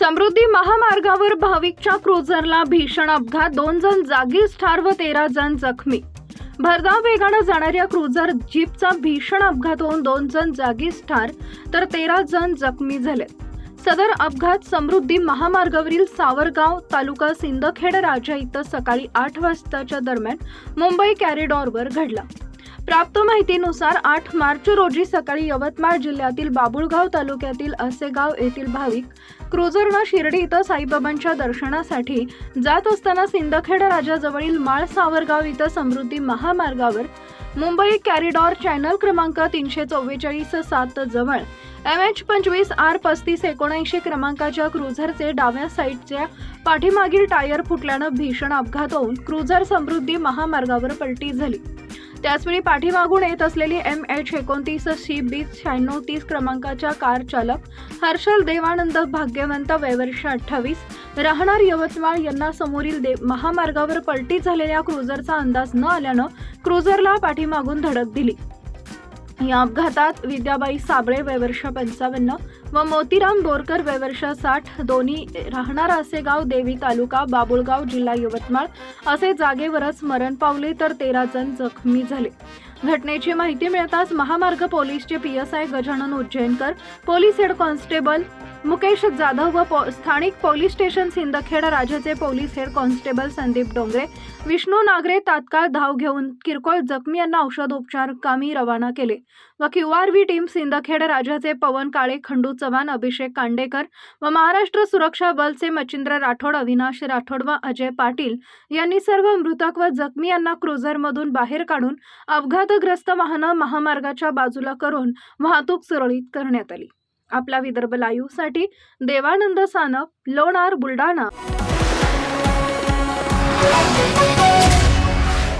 समृद्धी महामार्गावर भाविकच्या क्रुझरला भीषण अपघात. दोन जण जागीच ठार व तेरा जण जखमी. भरधाव वेगानं जाणाऱ्या क्रुझर जीपचा भीषण अपघात होऊन दोन जण जागीच ठार तर तेरा जण जखमी झाले. सदर अपघात समृद्धी महामार्गावरील सावरगाव तालुका सिंदखेड राजा इथं सकाळी आठ वाजताच्या दरम्यान मुंबई कॅरिडॉरवर घडला. प्राप्त माहितीनुसार आठ मार्च रोजी सकाळी यवतमाळ जिल्ह्यातील बाबुळगाव तालुक्यातील असेगाव येथील भाविक क्रुझरनं शिर्डी इथं साईबाबांच्या दर्शनासाठी जात असताना सिंदखेड राजाजवळील माळ सावरगाव इथं समृद्धी महामार्गावर मुंबई कॅरिडॉर चॅनल क्रमांक तीनशे चव्वेचाळीस सात जवळ एम एच पंचवीस आर पस्तीस एकोणऐंशी क्रमांकाच्या क्रुझरचे डाव्या साईडच्या पाठीमागील टायर फुटल्यानं भीषण अपघात होऊन क्रुझर समृद्धी महामार्गावर पलटी झाली. त्याचवेळी पाठीमागून येत असलेली एम एच एकोणतीस सी बीस शहाण्णव तीस क्रमांकाच्या कार चालक हर्षल देवानंद भाग्यवंत वयवर्ष अठ्ठावीस राहणार यवतमाळ यांना समोरील दे महामार्गावर पलटी झालेल्या क्रुझरचा अंदाज न आल्यानं क्रुझरला पाठीमागून धडक दिली. या अपघातात विद्याबाई साबळे वयवर्ष पंचावन्न व मोतीराम बोरकर वयवर्ष साठ दोन्ही राहणार असेगाव देवी तालुका बाबुळगाव जिल्हा यवतमाळ. असे जागेवरच मरण पावले तर तेरा जण जखमी झाले. घटनेची माहिती मिळताच महामार्ग पोलीसचे P S I Gajanan Ujjainkar police head constable Mukesh Jadhav व पो- स्थानिक पोलीस स्टेशन सिंदखेड राजाचे police head constable Sandeep Dongre Vishnu Nagre तात्काळ धाव घेऊन किरकोळ जखमी यांना औषधोपचार कामी रवाना केले व Q R V team Sindkhed राजाचे पवन काळे खंडू चव्हाण अभिषेक कांडेकर व महाराष्ट्र सुरक्षा बलचे मच्छिंद्र राठोड अविनाश राठोड व अजय पाटील यांनी सर्व मृतक व जखमी यांना क्रुझरमधून बाहेर काढून अपघातग्रस्त वाहनं महामार्गाच्या बाजूला करून वाहतूक सुरळीत करण्यात आली. आपला विदर्भ लाईव्हसाठी देवानंद सानप लोणार बुलढाणा.